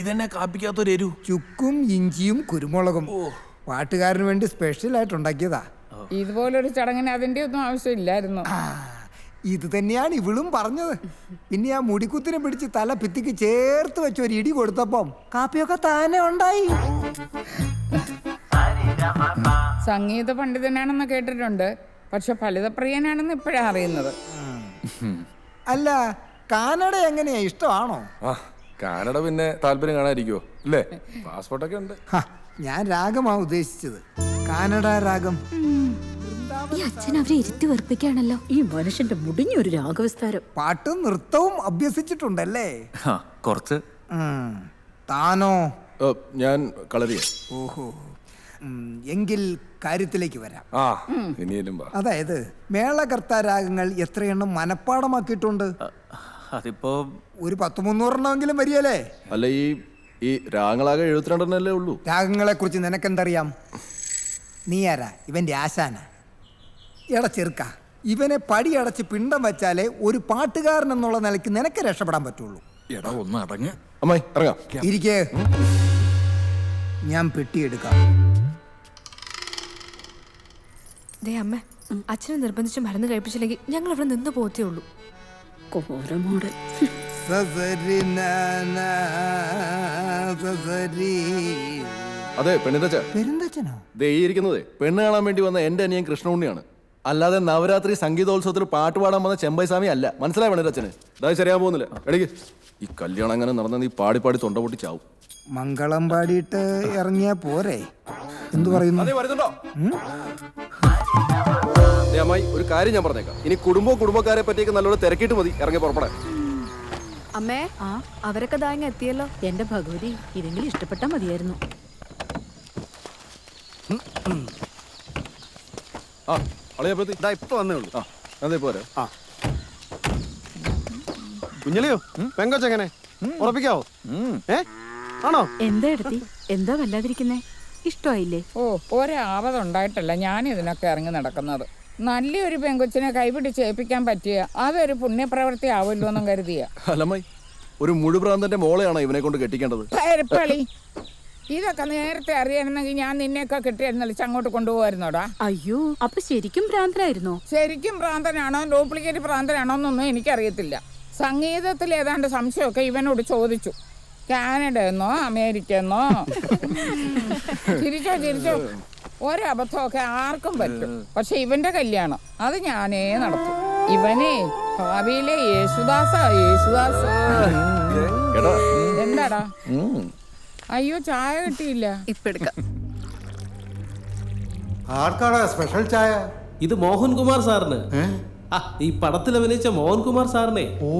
ഇതെന്നെ കാപ്പിക്കാത്തൊരു എരു. ചുക്കും ഇഞ്ചിയും കുരുമുളകും. പാട്ടുകാരന് വേണ്ടി സ്പെഷ്യൽ ആയിട്ട് ഉണ്ടാക്കിയതാ. ഇതുപോലൊരു ചടങ്ങിന് അതിന്റെ ഒന്നും ആവശ്യമില്ലായിരുന്നു. ഇത് തന്നെയാണ് ഇവളും പറഞ്ഞത്. പിന്നെ ആ മുടിക്കുത്തിനെ പിടിച്ച് തല ഭിത്തിക്ക് ചേർത്ത് വെച്ച് ഒരു ഇടി കൊടുത്തപ്പം കാപ്പിയൊക്കെ താനെ ഉണ്ടായി. സംഗീത പണ്ഡിതനാണെന്ന് കേട്ടിട്ടുണ്ട്. പക്ഷെ ഫലിതപ്രിയനാണെന്ന് ഇപ്പോഴാണ് അറിയുന്നത്. അല്ല കാനഡ എങ്ങനെയാ? ഇഷ്ടമാണോ? കാനഡ പിന്നെ താല്പര്യം കാണാതിരിക്കുവോ അല്ലേ പാസ്പോർട്ടൊക്കെ ഉണ്ട്. ഹ, ഞാൻ രാഗമാ ഉദ്ദേശിച്ചത്. കാനഡ രാഗം. ഈ അച്ഛൻ അവരെ ഇരുത്തി വെറുപ്പിക്കാണല്ലോ ഈ മനുഷ്യന്റെ മുടിഞ്ഞൊരു രാഗവിസ്താരം. പാട്ടും നൃത്തവും അഭ്യസിച്ചിട്ടുണ്ടല്ലേ? ആ കുറച്ച്. ഉം. താനോ? ഏ, ഞാൻ കളരിയ. ഓഹോ. ഉം, എങ്കിൽ കാര്യത്തിലേക്ക് വരാം. ആ വാ. അതായത് മേളകർത്ത രാഗങ്ങൾ എത്രയെണ്ണം മനഃപ്പാടമാക്കിയിട്ടുണ്ട്? അതിപ്പോ ഒരു പത്ത് മുന്നൂറെണ്ണമെങ്കിലും വരികയല്ലേ? അല്ല ഈ ഈ രാഗങ്ങളാകെ എഴുപത്തിരണ്ടെണ്ണല്ലേ ഉള്ളൂ. രാഗങ്ങളെ കുറിച്ച് നിനക്കെന്തറിയാം? നീ ആരാ? ഇവന്റെ ആശാന. എടാ ചെറുക്ക ഇവനെ പടിയടച്ച് പിണ്ടം വെച്ചാലേ ഒരു പാട്ടുകാരൻ എന്നുള്ള നിലയ്ക്ക് നിനക്ക് രക്ഷപ്പെടാൻ പറ്റുള്ളൂ. എടാ ഒന്ന് അടങ്ങ്. അമ്മായി ഇറങ്ങാം. ഇരിക്കേ. ഞാൻ പെട്ടിയെടുക്കാം. ദേ അമ്മ അച്ഛനെ നിർബന്ധിച്ച് മരുന്ന് കഴിപ്പിച്ചില്ലെങ്കിൽ ഞങ്ങൾ ഇവിടെ നിന്ന് പോത്തേ ഉള്ളൂ. കോരമോട്. അതെ പെണ്ണിന്റെ പെരുന്തച്ഛനോ? ദേ ഈ ഇരിക്കുന്നതേ പെണ്ണ് കാണാൻ വേണ്ടി വന്ന എന്റെ അനിയൻ കൃഷ്ണുണ്ണിയാണ് അല്ലാതെ നവരാത്രി സംഗീതോത്സവത്തിൽ പാട്ട് പാടാൻ വന്ന ചെമ്പൈ സ്വാമി അല്ല. മനസ്സിലായി പെണ്ണിന്റെ അതായത് ശരിയാൻ പോകുന്നില്ല. എടീക്ക് ഈ കല്യാണം അങ്ങനെ നടന്ന നീ പാടി പാടി തൊണ്ട പൊട്ടി ചാവും മംഗളം പാടിയിട്ട് ഇറങ്ങിയാ പോരെ. എന്തു പറയുന്നു? അതേ വരുന്നുണ്ടോ? ദേ അമ്മായി ഒരു കാര്യം ഞാൻ പറഞ്ഞേക്കാം. ഇനി കുടുംബവും കുടുംബക്കാരെ പറ്റിയൊക്കെ നല്ലോണം തിരക്കിട്ട് മതി. ഇറങ്ങി പുറപ്പെടാൻ. അമ്മേ ആ? അവരൊക്കെ ദാങ്ങ എത്തിയല്ലോ. എന്റെ ഭഗവതി ഇതെങ്കിലും ഇഷ്ടപ്പെട്ടാ മതിയായിരുന്നു. ആ അളയപ്പത്തി ഇതാ ഇപ്പൊ വന്നേ ഉള്ളൂ. ആ അതെ പോരെ? കുഞ്ഞലിയോ? പെങ്കോച്ചെങ്ങനെ? ഉറപ്പിക്കാവോ? ഏ? ആണോ? എന്താ എടുത്തി? എന്താ വല്ലാതിരിക്കുന്നേ? ഇഷ്ടമായില്ലേ? ഓ ഒരാപതുണ്ടായിട്ടല്ല ഞാൻ ഇതിനൊക്കെ ഇറങ്ങി നടക്കുന്നത്. നല്ലൊരു പെങ്കൊച്ചിനെ കൈപിടിച്ച് ഏൽപ്പിക്കാൻ പറ്റിയ അതൊരു പുണ്യപ്രവൃത്തി ആവുമല്ലോ എന്നും കരുതിയ ഒരു മുഴുപ്രാന്തന്റെ മോളെയാണോ ഇവനെ കൊണ്ട് കെട്ടിക്കേണ്ടത്? പരിപ്പളി ഇതൊക്കെ നേരത്തെ അറിയണമെങ്കിൽ ഞാൻ നിന്നെയൊക്കെ കിട്ടിയിരുന്നല്ലോ അങ്ങോട്ട് കൊണ്ടുപോകായിരുന്നോടാ അയ്യോ അപ്പൊ ശരിക്കും ഭ്രാന്തനായിരുന്നോ? ശരിക്കും ഭ്രാന്തനാണോ ഡ്യൂപ്ലിക്കേറ്റ് ഭ്രാന്തനാണോ എന്നൊന്നും എനിക്കറിയത്തില്ല. സംഗീതത്തിൽ ഏതാണ്ട് സംശയമൊക്കെ ഇവനോട് ചോദിച്ചു. കാനഡ എന്നോ അമേരിക്ക എന്നോ ചിരിച്ചോ ചിരിച്ചോ. ഒരബദ്ധമൊക്കെ ആർക്കും പറ്റും. പക്ഷെ ഇവന്റെ കല്യാണം അത് ഞാനേ നടത്തും. ഇവനെ ഭാവിയിലെ യേശുദാസ യേശുദാസ. എന്താടാ? അയ്യോ ചായ കിട്ടിയില്ല. ഇപ്പൊ എടുക്കാം. ആർക്കാടാ സ്പെഷ്യൽ ചായ? ഇത് മോഹൻകുമാർ സാറിന്. ഏ? ആ, ഈ പടത്തിൽ അഭിനയിച്ച മോഹൻകുമാർ സാറിനെ. ഓ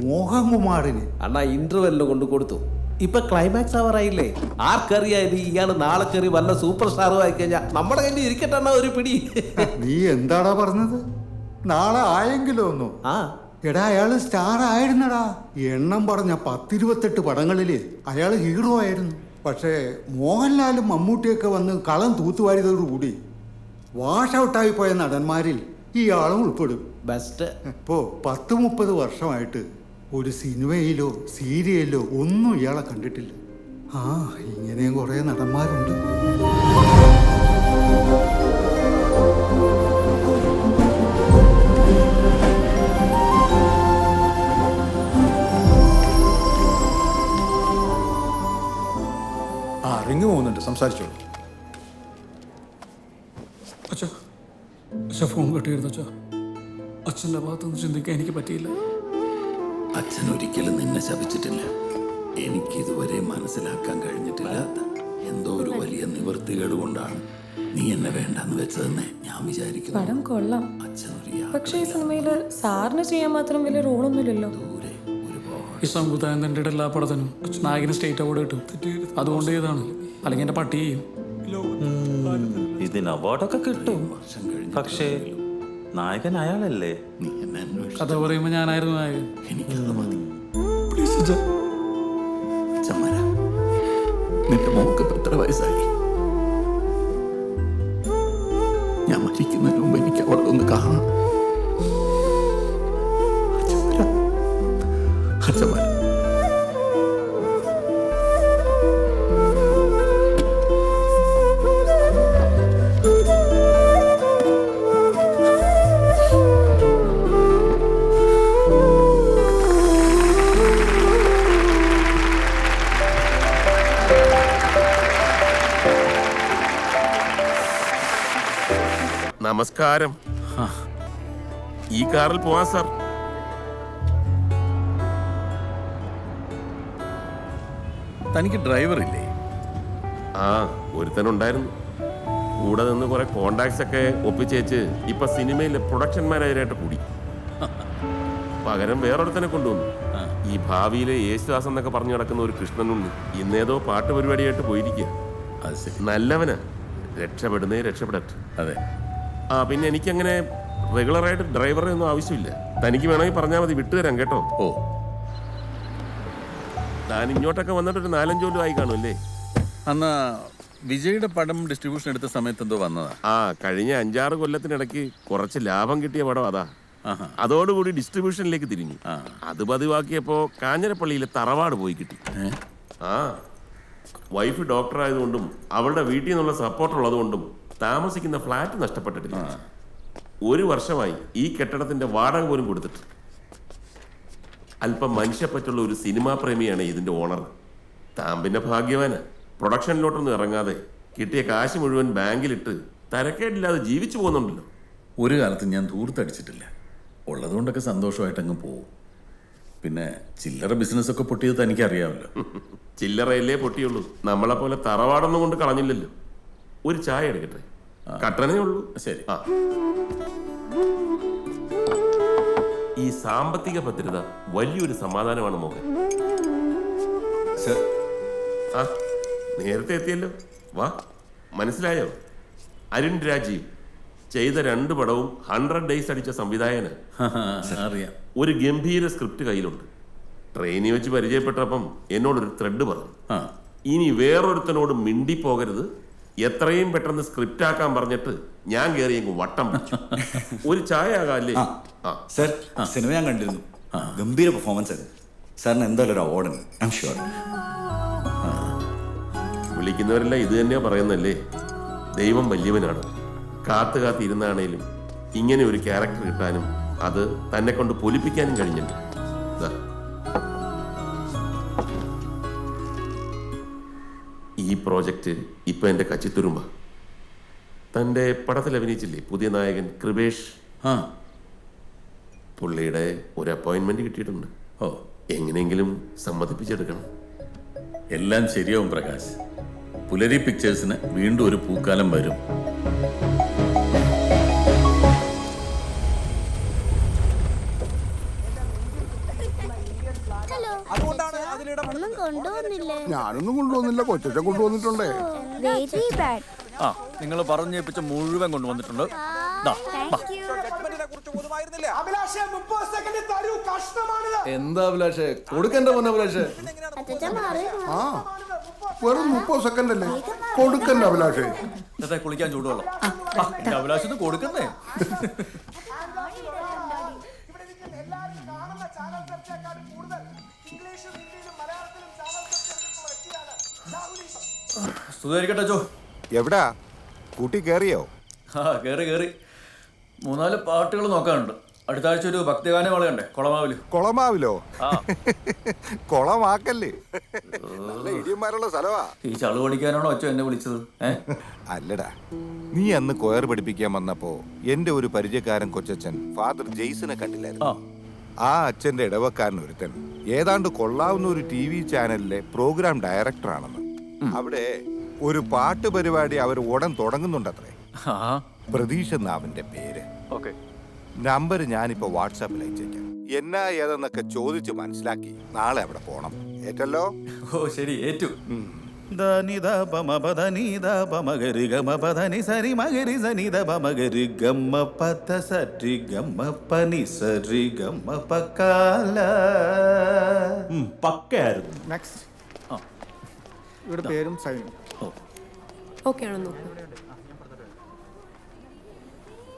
മോഹൻകുമാറിന്. അണ്ണാ ഇന്റർവെല്ലിന് കൊണ്ട് കൊടുത്തു. ഇപ്പൊ ക്ലൈമാക്സ് ആവാറായില്ലേ ആർക്കറിയായി ഇയാൾ നാളെ കയറി വല്ല സൂപ്പർ സ്റ്റാറും ആയി കഴിഞ്ഞാൽ നമ്മുടെ കയ്യിൽ ഇരിക്കട്ടെ ഒരു പിടി. നീ എന്താടാ പറഞ്ഞത്? നാളെ ആയെങ്കിലോ ഒന്നു? ആ. എടാ അയാൾ സ്റ്റാർ ആയിരുന്നടാ. എണ്ണം പറഞ്ഞ പത്തിരുപത്തെട്ട് പടങ്ങളിൽ അയാൾ ഹീറോ ആയിരുന്നു. പക്ഷേ മോഹൻലാലും മമ്മൂട്ടിയൊക്കെ വന്ന് കളം തൂത്തുവാരിയതോടുകൂടി വാഷ് ഔട്ടായി പോയ നടന്മാരിൽ ഇയാളും ഉൾപ്പെടും. ബെസ്റ്റ് ഇപ്പോ പത്ത് മുപ്പത് വർഷമായിട്ട് ഒരു സിനിമയിലോ സീരിയലിലോ ഒന്നും ഇയാളെ കണ്ടിട്ടില്ല. ആ ഇങ്ങനെയും കുറേ നടന്മാരുണ്ട്. ആ റിങ് പോകുന്നുണ്ട്. സംസാരിച്ചോളൂ. അച്ഛാ അച്ഛാ ഫോൺ കെട്ടിയിരുന്നു അച്ഛാ? അച്ഛന്റെ ഭാഗത്തുനിന്ന് ചിന്തിക്കാൻ എനിക്ക് പറ്റിയില്ല. അച്ഛൻ ഒരിക്കലും നിന്നെ ശപിച്ചിട്ടില്ല. എനിക്ക് ഇതുവരെ മനസ്സിലാക്കാൻ കഴിഞ്ഞിട്ടില്ല എന്തോ ഒരു വലിയ നിവൃത്തികേട് കൊണ്ടാണ് നീ എന്നെ വേണ്ടെന്ന് വെച്ചതെന്ന് ഞാൻ വിചാരിക്കുന്നു. പടം കൊള്ളാം. അച്ഛൻ ഒരു പക്ഷേ ഈ സിനിമയിൽ സാറിന് ചെയ്യാൻ മാത്രം വലിയ റോളൊന്നുമില്ലല്ലോ. ഒരുപാട് ഈ സംവിധായകന്റെ എല്ലാ പടത്തിനും നായകന് സ്റ്റേറ്റ് അവാർഡ് കിട്ടും. അതുകൊണ്ട് ചെയ്താണ് അല്ലെങ്കിൽ എന്റെ പട്ടി ചെയ്യും. ഇതിന് അവാർഡൊക്കെ കിട്ടും. വർഷം കഴിഞ്ഞ് പക്ഷേ നായകൻ അയാളല്ലേ? നീ എന്നെ അന്വേഷിച്ചു കഥ പറയുമ്പോ ഞാനായിരുന്നു നായകൻ. എനിക്കത് മതി. ചമ്മര നിന്റെ മോക്ക് ഇപ്പൊ എത്ര വയസ്സായി? ഞാൻ മരിക്കുന്നതിന് മുമ്പ് എനിക്ക് അവളെ ഒന്ന് വരാം. നമസ്കാരം ഈ കാറിൽ പോവാം സാർ. തനിക്ക് ഡ്രൈവർ ഇല്ലേ? ആ ഒരുത്തനുണ്ടായിരുന്നു. കൂടെ നിന്ന് കുറെ കോണ്ടാക്ട്സ് ഒക്കെ ഒപ്പിച്ചേച്ച് ഇപ്പൊ സിനിമയിലെ പ്രൊഡക്ഷൻ മാനേജരായിട്ട് കൂടി. പകരം വേറൊരുത്തനെ കൊണ്ടുവന്നു. ഈ ഭാവിയിലെ യേശുദാസ് എന്നൊക്കെ പറഞ്ഞു നടക്കുന്ന ഒരു കൃഷ്ണനുണ്ട്. ഇന്നേതോ പാട്ട് പരിപാടിയായിട്ട് പോയിരിക്കുക നല്ലവനാ. രക്ഷപ്പെടുന്നേ രക്ഷപ്പെടട്ടെ. അതെ. ആ പിന്നെ എനിക്കങ്ങനെ റെഗുലറായിട്ട് ഡ്രൈവറെ ഒന്നും ആവശ്യമില്ല. തനിക്ക് വേണമെങ്കിൽ പറഞ്ഞാൽ മതി വിട്ടുതരാം കേട്ടോ. ഓ. താൻ ഇങ്ങോട്ടൊക്കെ വന്നിട്ട് ഒരു നാലഞ്ച് കൊല്ലമായി ആയി കാണുമല്ലേ? അന്ന് വിജയുടെ പടം ഡിസ്ട്രിബ്യൂഷൻ എടുത്ത സമയത്ത് എന്തോ വന്നതാ. ആ കഴിഞ്ഞ അഞ്ചാറ് കൊല്ലത്തിനിടയ്ക്ക് കുറച്ച് ലാഭം കിട്ടിയ പടം അതാ. അതോടുകൂടി ഡിസ്ട്രിബ്യൂഷനിലേക്ക് തിരിഞ്ഞു. അത് പതിവാക്കിയപ്പോ കാഞ്ഞിരപ്പള്ളിയിലെ തറവാട് പോയി കിട്ടി. ആ. വൈഫ് ഡോക്ടർ ആയതുകൊണ്ടും അവളുടെ വീട്ടിൽ നിന്നുള്ള സപ്പോർട്ട് ഉള്ളതുകൊണ്ടും താമസിക്കുന്ന ഫ്ലാറ്റ് നഷ്ടപ്പെട്ടിട്ടില്ല. ഒരു വർഷമായി ഈ കെട്ടിടത്തിന്റെ വാടക പോലും കൊടുത്തിട്ട്. അല്പം മനുഷ്യപ്പറ്റുള്ള ഒരു സിനിമാ പ്രേമിയാണ് ഇതിന്റെ ഓണർ. താൻ പിന്നെ ഭാഗ്യവാന്. പ്രൊഡക്ഷനിലോട്ടൊന്നും ഇറങ്ങാതെ കിട്ടിയ കാശ് മുഴുവൻ ബാങ്കിലിട്ട് തരക്കേടില്ലാതെ ജീവിച്ചു പോകുന്നുണ്ടല്ലോ. ഒരു കാലത്ത് ഞാൻ ധൂർത്തടിച്ചിട്ടില്ല. ഉള്ളതുകൊണ്ടൊക്കെ സന്തോഷമായിട്ട് അങ്ങ് പോകും പിന്നെ ചില്ലറ ബിസിനസ് ഒക്കെ പൊട്ടിയത് തനിക്കറിയാമല്ലോ. ചില്ലറയല്ലേ പൊട്ടിയുള്ളൂ. നമ്മളെ പോലെ തറവാടൊന്നും കൊണ്ട് കളഞ്ഞില്ലല്ലോ. ഒരു ചായ എടുക്കട്ടെ? കട്ടനേ ഉള്ളൂ. ശരി. ആ. ഈ സാമ്പത്തിക ഭദ്രത വലിയൊരു സമാധാനമാണ് മോഹൻ. ആ നേരത്തെ എത്തിയല്ലോ. വാ. മനസ്സിലായോ? അരുൺ രാജീവ് ചെയ്ത രണ്ട് പടവും ഹൺഡ്രഡ് ഡേയ്സ് അടിച്ച സംവിധായകന്. അറിയാം. ഒരു ഗംഭീര സ്ക്രിപ്റ്റ് കയ്യിലുണ്ട്. ട്രെയിനിൽ വെച്ച് പരിചയപ്പെട്ടപ്പം എന്നോടൊരു ത്രെഡ് പറഞ്ഞു. ഇനി വേറൊരുത്തനോട് മിണ്ടിപ്പോകരുത്. എത്രയും പെട്ടെന്ന് സ്ക്രിപ്റ്റ് ആക്കാൻ പറഞ്ഞിട്ട് ഞാൻ കയറി വട്ടം പിടിച്ചു. ഒരു ചായ ആകാല്ലേ? സർ സിനിമ ഞാൻ കണ്ടിരുന്നു. ഗംഭീര പെർഫോമൻസ് ആയിരുന്നു. സാറിന് എന്തായാലും ഒരു അവാർഡ് ഐ എം ഷുവർ വിളിക്കുന്നവരെല്ലാം ഇത് തന്നെയാ പറയുന്നല്ലേ ദൈവം വലിയവനാണ്. കാത്തു കാത്തിരുന്നാണേലും ഇങ്ങനെ ഒരു ക്യാരക്ടർ കിട്ടാനും അത് തന്നെ കൊണ്ട് പൊലിപ്പിക്കാനും കഴിഞ്ഞിട്ടുണ്ട്. ഈ പ്രോജക്റ്റ് ഇപ്പൊ എന്റെ കച്ചിത്തുരുമ്പ തന്റെ പടത്തിൽ അഭിനയിച്ചില്ലേ പുതിയ നായകൻ കൃപേഷ്? ആ. പുള്ളിയുടെ ഒരു അപ്പോയിന്റ്മെന്റ് കിട്ടിയിട്ടുണ്ട്. ഓ. എങ്ങനെയെങ്കിലും സമ്മതിപ്പിച്ചെടുക്കണം. എല്ലാം ശരിയാവും പ്രകാശ്. പുലരി പിക്ചേഴ്സിന് വീണ്ടും ഒരു പൂക്കാലം വരും. ഒന്നും കൊണ്ടുവന്നില്ലേ? ഞാനൊന്നും കൊണ്ടുവന്നില്ല കൊച്ചച്ഛൻ കൊണ്ടുവന്നിട്ടുണ്ടേ. Very bad. ആ നിങ്ങൾ പറഞ്ഞേപ്പിച്ച മുഴുവൻ കൊണ്ടുവന്നിട്ടുണ്ട്. ദാ, ബാ. എന്താ അഭിലാഷേ? കൊടുക്കണ്ട മോനെ അഭിലാഷേ. അച്ഛൻ മാറി ആ വെറും മുപ്പത് സെക്കൻഡ് അല്ലേ? കൊടുക്കണ്ട അഭിലാഷേ. ഇന്നത്തെ കുളിക്കാൻ ചൂടുവെള്ളം. ആ, എന്റെ അഭിലാഷത്തിന് കൊടുക്കുന്നേ. സ്തുതിയായിരിക്കട്ടെ ചോ എവിടാ? കൂട്ടി കേറിയോ? ആ കേറി കേറി. മൂന്നാൽ പാട്ടുകൾ നോക്കാനുണ്ട്. അടുത്ത ആഴ്ച ഒരു ഭക്തിഗാനം വളയണ്ടേ കൊളമാവിൽ. കൊളമാവിലോ? കൊളമാക്കല്ലേ കുളമാക്കല്ലേ. നല്ല ഇടിയന്മാരുള്ള സ്ഥലവാ. ഈ ചളു പഠിക്കാനാണോ അച്ഛൻ എന്നെ വിളിച്ചത്? അല്ലടാ. നീ അന്ന് കൊയർ പഠിപ്പിക്കാൻ വന്നപ്പോ എന്റെ ഒരു പരിചയക്കാരൻ കൊച്ചച്ഛൻ ഫാദർ ജെയ്സനെ കണ്ടില്ലായിരുന്നു. ആ. ആ അച്ഛന്റെ ഇടവക്കാരൻ ഒരുത്തൻ ഏതാണ്ട് കൊള്ളാവുന്ന ഒരു ടി വി ചാനലിലെ പ്രോഗ്രാം ഡയറക്ടറാണെന്ന്. അവിടെ ഒരു പാട്ട് പരിപാടി അവർ ഉടൻ തുടങ്ങുന്നുണ്ടത്രേ. പ്രതീഷ് എന്ന അവന്റെ പേര്. ഓക്കെ. നമ്പർ ഞാനിപ്പോ വാട്സാപ്പിൽ അയച്ചേക്കാം. എന്നാ ഏതെന്നൊക്കെ ചോദിച്ച് മനസ്സിലാക്കി നാളെ അവിടെ പോണം. ഏറ്റല്ലോ? ഓ ശരി. ഏറ്റു. ധനിത പമ പദനിത പമഗരി ഗമ പദനി സരി മഗരി സനിത പമഗരി ഗമ്മ പദ സരി ഗമ്മ പനി സരി ഗമ്മ പക്കാല പക്കയായിരുന്നു നെക്സ്റ്റ് ഇവിടെ പേരും സൈനും ഓക്കെ ആണോ നോക്കൂ.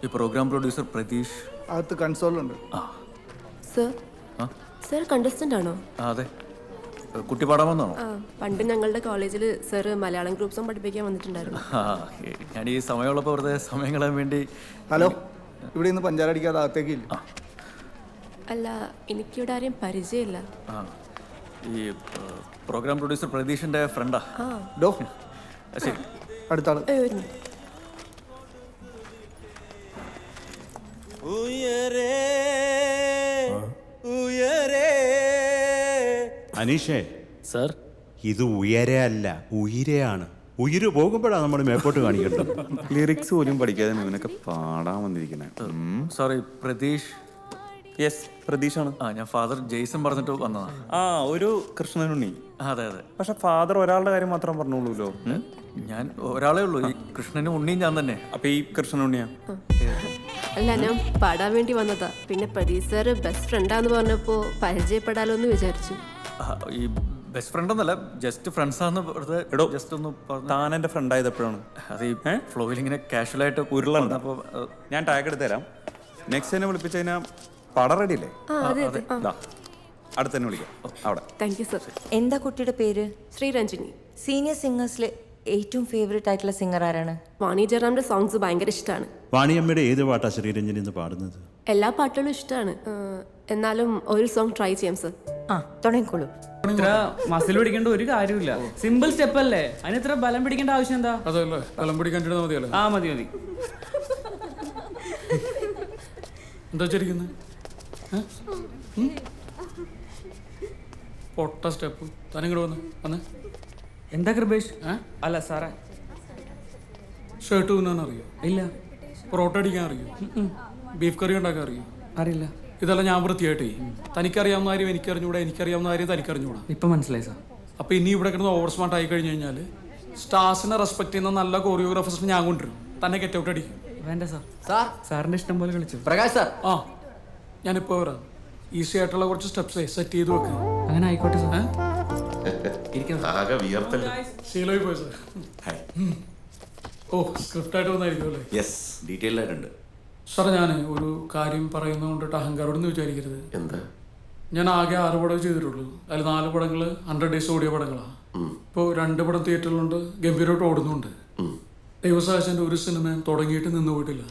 ഈ പ്രോഗ്രാം പ്രൊഡ്യൂസർ പ്രതീഷ്. അകത്ത് കൺസോളുണ്ട് സർ ആ? സർ കണ്ടസ്റ്റന്റ് ആണോ? അതെ. കുട്ടി പാടാൻ പണ്ട് ഞങ്ങളുടെ കോളേജിൽ സർ മലയാളം ഗ്രൂപ്പ് സോങ് പഠിപ്പിക്കാൻ വന്നിട്ടുണ്ടായിരുന്നു. ഞാൻ ഈ സമയമുള്ളപ്പോൾ വെറുതെ സമയം കളയാൻ വേണ്ടി ഹലോ ഇവിടെ നിന്ന് പഞ്ചാരടിക്കാതെ അകത്തേക്ക് ഇല്ല അല്ല എനിക്കിവിടെ ആരെയും പരിചയമില്ല. ഈ പ്രോഗ്രാം പ്രൊഡ്യൂസർ പ്രതീഷിന്റെ ഫ്രണ്ടാ ഡോ. ശരി. അടുത്താണ് ഉയരേ minute. അനീഷേ. സർ? ഇത് ഉയരല്ല ഉയരെയാണ്. ഉയിര് പോകുമ്പോഴാണ് നമ്മൾ മേപ്പോട്ട് കാണിക്കേണ്ടത്. ലിറിക്സ് പോലും പഠിക്കാതെ ഇവനൊക്കെ പാടാൻ വന്നിരിക്കുന്നത് സോറി പ്രതീഷ്. യെസ് പ്രതീഷാണ്. ആ ഞാൻ ഫാദർ ജെയ്സൺ പറഞ്ഞിട്ട് വന്നതാണ് ആ ഒരു കൃഷ്ണനുണ്ണി. അതെ അതെ. പക്ഷെ ഫാദർ ഒരാളുടെ കാര്യം മാത്രം പറഞ്ഞോളൂല്ലോ ഞാൻ ഒരാളേ ഉള്ളൂ. ഈ കൃഷ്ണനും ഉണ്ണിയും ഞാൻ തന്നെ. അപ്പൊ ഈ കൃഷ്ണനുണ്ണിയാ? അല്ല ഞാൻ പാടാൻ വേണ്ടി വന്നതാ. പിന്നെ പ്രതീഷ് സാറ് ബെസ്റ്റ് ഫ്രണ്ടാന്ന് പറഞ്ഞപ്പോ പരിചയപ്പെടാലോ എന്ന് വിചാരിച്ചു. ഈ ബെസ്റ്റ് ഫ്രണ്ട് ഒന്നല്ല ജസ്റ്റ് ഫ്രണ്ട്സ് ആണെന്ന് വെറുതെ ജസ്റ്റ് ഒന്ന് താൻ എന്റെ ഫ്രണ്ട് ആയത് എപ്പോഴാണ് അത് ഈ ഫ്ലോയിൽ ഇങ്ങനെ കാഷ്വൽ ആയിട്ട് ഉരുളുണ്ട്. അപ്പോൾ ഞാൻ ടാഗ് എടുത്ത് തരാം നെക്സ്റ്റ് തന്നെ വിളിപ്പിച്ച കഴിഞ്ഞാൽ പടം റെഡി അല്ലേ? ആ അതെ അതെ. ദാ, അടുത്ത് തന്നെ വിളിക്കാം അവിടെ. താങ്ക് യു സർ എന്താ കുട്ടിയുടെ പേര്? ശ്രീരഞ്ജിനി. സീനിയർ സിംഗേഴ്സിലെ ഏറ്റവും ഫേവറേറ്റ് ആയിട്ടുള്ള സിംഗർ ആരാണ്? വാണി ജയറാമിന്റെ സോങ്സ് ഭയങ്കര ഇഷ്ടമാണ് വാണിയമ്മയുടെ ഏത് പാട്ടാ ശ്രീരഞ്ജനി എന്ന് പാടുന്നത്? എല്ലാ പാട്ടുകളും ഇഷ്ടമാണ് എന്നാലും ഒരു സോങ് ട്രൈ ചെയ്യാം സർ ആ തുടങ്ങിക്കോളൂ. ഇത്ര മസിൽ പിടിക്കേണ്ട ഒരു കാര്യമില്ല സിമ്പിൾ സ്റ്റെപ്പ് അല്ലേ? അതിന് ഇത്ര ബലം പിടിക്കേണ്ട ആവശ്യം എന്താ? അതല്ലേ കലം പിടിക്കാണ്ടിരുന്ന മതിയല്ലേ? ആ മതി മതി. എന്താ വെച്ചിരിക്കുന്നത് പൊട്ട സ്റ്റെപ്പ്. താനിങ്ങോട്ട് വന്ന്? വന്ന്. എന്താ കൃപേഷ്? അല്ല സാറേ. ഷർട്ട് തിന്നാൻ അറിയോ? ഇല്ല. പൊറോട്ട അടിക്കാൻ അറിയോ? ബീഫ് കറി ഉണ്ടാക്കാൻ അറിയോ? അറിയില്ല. ഇതെല്ലാം ഞാൻ വൃത്തിയായിട്ടേ. തനിക്കറിയാവുന്ന കാര്യം എനിക്കറിഞ്ഞൂടാ എനിക്കറിയാവുന്ന കാര്യം തനിക്കറിഞ്ഞൂടാ. ഇപ്പൊ മനസ്സിലായി സാർ. അപ്പൊ ഇനി ഇവിടെ കിടന്ന് ഓവർ സ്മാർട്ട് ആയി കഴിഞ്ഞു കഴിഞ്ഞാൽ സ്റ്റാർസിനെ റെസ്പെക്ട് ചെയ്യുന്ന നല്ല കോറിയോഗ്രാഫേഴ്സിനെ ഞാൻ കൊണ്ടുവരും. തന്നെ ഗെറ്റ് ഔട്ട് അടിക്കും. വേണ്ട സാർ. സാർ. സാറിന്റെ ഇഷ്ടം പോലെ കളിച്ചു. പ്രകാശ് സാർ. ആ ഞാനിപ്പോ വരാം. ഈസി ആയിട്ടുള്ള കുറച്ച് സ്റ്റെപ്സ് സെറ്റ് ചെയ്ത് വെക്കാം. അങ്ങനെ ആയിക്കോട്ടെ സാർ. ആകെ വിയർത്തല്ലോ ശീലമായി പോയി സാർ. ഓ സ്ക്രിപ്റ്റ് ആയിട്ട് വന്നായിരിക്കും അല്ലേ? യെസ് ഡീറ്റെയിൽഡ് ആയിട്ടുണ്ട്. സാർ ഞാൻ ഒരു കാര്യം പറയുന്നതുകൊണ്ടിട്ട് അഹങ്കാരോടൊന്നും വിചാരിക്കരുത്. എന്താ? ഞാൻ ആകെ ആറ് പടമേ ചെയ്തിട്ടുള്ളൂ. അതിൽ നാല് പടങ്ങൾ ഹൺഡ്രഡ് ഡേയ്സ് ഓടിയ പടങ്ങളാണ് ഇപ്പോൾ രണ്ട് പടം തിയേറ്ററിലുണ്ട് ഗംഭീരമായിട്ട് ഓടുന്നുണ്ട്. ദൈവസാഹചന്റെ ഒരു സിനിമയും തുടങ്ങിയിട്ട് നിന്ന് പോയിട്ടില്ല.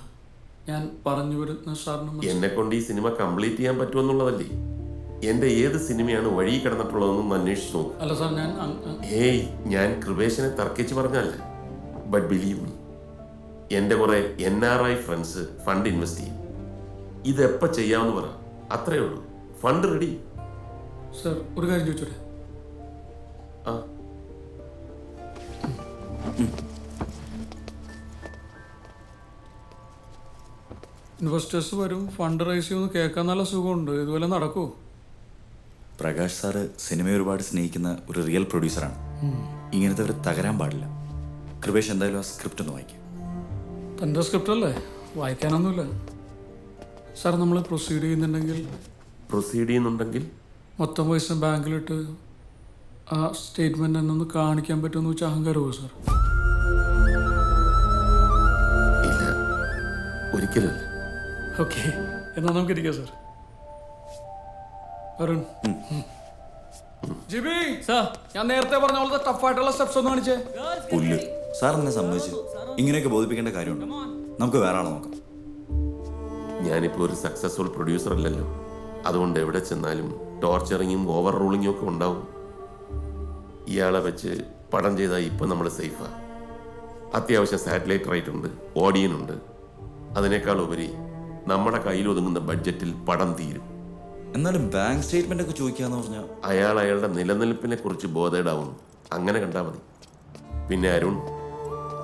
ഞാൻ പറഞ്ഞു വരുന്ന സാറിന് എന്നെ കൊണ്ട് ഈ സിനിമ കംപ്ലീറ്റ് ചെയ്യാൻ പറ്റുമെന്നുള്ളതല്ലേ എന്റെ ഏത് സിനിമയാണ് വഴി കിടന്നിട്ടുള്ളതെന്നും അന്വേഷിച്ചു നോക്കും. അല്ല സാർ ഞാൻ ഏയ് ഞാൻ കൃപേശനെ തർക്കിച്ച് പറഞ്ഞല്ല ബട്ട് ബിലീവ് മീ എന്റെ കുറെ N R I friends fund invest ചെയ്യും. ഇതെപ്പോൾ ചെയ്യാമെന്ന് പറ. അത്രേ ഉള്ളൂ. ഫണ്ട് റെഡി സർ ഒരു കാര്യം ചോദിച്ചോട്ടെ? ആ. ഇൻവെസ്റ്റേഴ്സ് വരും ഫണ്ട് റൈസ് ചെയ്യുമെന്ന് കേൾക്കാൻ നല്ല സുഖമുണ്ട്. ഇതുപോലെ നടക്കുമോ പ്രകാശ് സാറ് സിനിമയെ ഒരുപാട് സ്നേഹിക്കുന്ന ഒരു റിയൽ പ്രൊഡ്യൂസറാണ് ഇങ്ങനത്തെ ഒരു തകരാൻ പാടില്ല. കൃപേഷ് എന്തായാലും ആ സ്ക്രിപ്റ്റ് ഒന്ന് വായിക്കും. തന്റെ സ്ക്രിപ്റ്റ് അല്ലേ? വായിക്കാനൊന്നുമില്ല. സാർ നമ്മൾ പ്രൊസീഡ് ചെയ്യുന്നുണ്ടെങ്കിൽ പ്രൊസീഡ് ചെയ്യുന്നുണ്ടെങ്കിൽ മൊത്തം പൈസ ബാങ്കിലിട്ട് ആ സ്റ്റേറ്റ്മെന്റ് എന്നൊന്ന് കാണിക്കാൻ പറ്റുമെന്ന് വെച്ചാൽ അഹങ്കാരമോ സാർ ഇല്ല. ഓക്കെ എന്നാൽ നമുക്ക് ഇരിക്കാം സാർ അരുൺ. ജിബി! സാർ ഞാൻ നേരത്തെ പറഞ്ഞ പോലത്തെ ടഫായിട്ടുള്ള സ്റ്റെപ്സ് ഒന്ന് കാണിച്ചേ. പുല്ല്. സാർ എന്നെ സമ്മതിച്ച്. ഇങ്ങനെയൊക്കെ ബോധിപ്പിക്കേണ്ട കാര്യമുണ്ട്. നമുക്ക് വേറെ ആളെ നോക്കാം. ഞാനിപ്പോൾ ഒരു സക്സസ്ഫുൾ പ്രൊഡ്യൂസർ അല്ലല്ലോ. അതുകൊണ്ട് എവിടെ ചെന്നാലും ടോർച്ചറിങ്ങും ഓവർ റൂളിങ്ങും ഒക്കെ ഉണ്ടാവും. ഇയാളെ വെച്ച് പടം ചെയ്താൽ ഇപ്പം നമ്മൾ സേഫാ അത്യാവശ്യം സാറ്റലൈറ്റ് റൈറ്റ് ഉണ്ട് ഓഡിയൻ ഉണ്ട്. അതിനേക്കാൾ ഉപരി നമ്മുടെ കയ്യിൽ ഒതുങ്ങുന്ന ബഡ്ജറ്റിൽ പടം തീരും. എന്നാലും ബാങ്ക് സ്റ്റേറ്റ്മെന്റ് ഒക്കെ ചോദിക്കാന്ന് പറഞ്ഞാൽ അയാൾ അയാളുടെ നിലനിൽപ്പിനെ കുറിച്ച് ബോധേഡാവുന്നു അങ്ങനെ കണ്ടാൽ മതി. പിന്നെ അരുൺ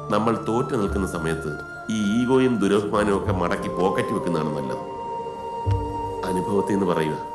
നമ്മൾ തോറ്റു നിൽക്കുന്ന സമയത്ത് ഈ ഈഗോയും ദുരഭിമാനവും ഒക്കെ മടക്കി പോക്കറ്റ് വെക്കുന്നതാണ് നല്ലത്. അനുഭവത്തിൽ നിന്ന് പറയുക.